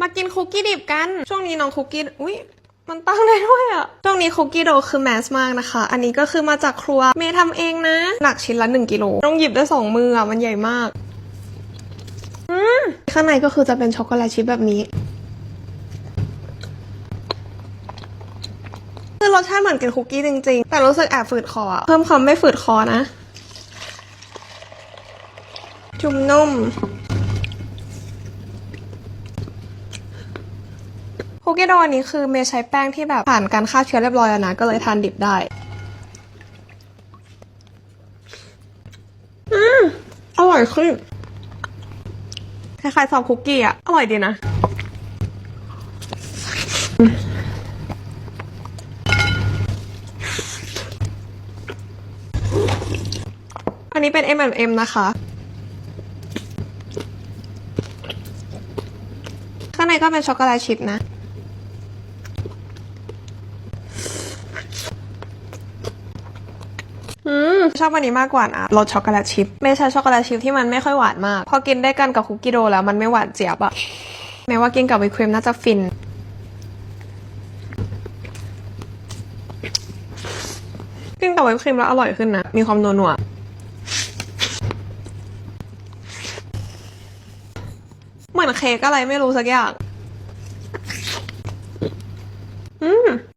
มากินคุกกี้ดิบกัน ช่วงนี้น้องคุกกี้ อุ้ยมันตั้งได้ด้วยอะช่วงนี้คุกกี้โดคือแมสมากนะคะ อันนี้ก็คือมาจากครัว เมย์ทำเองนะ หนักชิ้นละ1กิโล ต้องหยิบได้สองมืออะมันใหญ่มาก ข้างในก็คือจะเป็นช็อกโกแลตชิพแบบนี้คือรสชาติเหมือนกินคุกกี้จริงๆ แต่รู้สึกแอบฝืดคอ เพิ่มความไม่ฝืดคอนะ จุ่มนุ่ม คุกกี้โดอันนี้คือเมย์ใช้แป้งที่แบบผ่านการฆ่าเชื้อเรียบร้อยแล้วนะ ก็เลยทานดิบได้ อืมอร่อยขึ้นคล้ายๆซอฟต์คุกกี้อะอร่อยดีนะอันนี้เป็น M&M นะคะ ข้างในก็เป็นช็อกโกแลตชิพนะ มชอบอันนี้มากกว่านะรสช็อกโกแลตชิพไม่ใช่ช็อกโกแลตชิพที่มันไม่ค่อยหวานมาก พอกินได้กันกับคุกกี้โดแล้วมันไม่หวานเจี๊ยบอะแม้ว่ากินกับวิปครีมน่าจะฟินกินกับวิปครีมแล้วอร่อยขึ้นนะ มีความนัวนัวเหมือนเค้กอะไรไม่รู้สักอย่าง อืม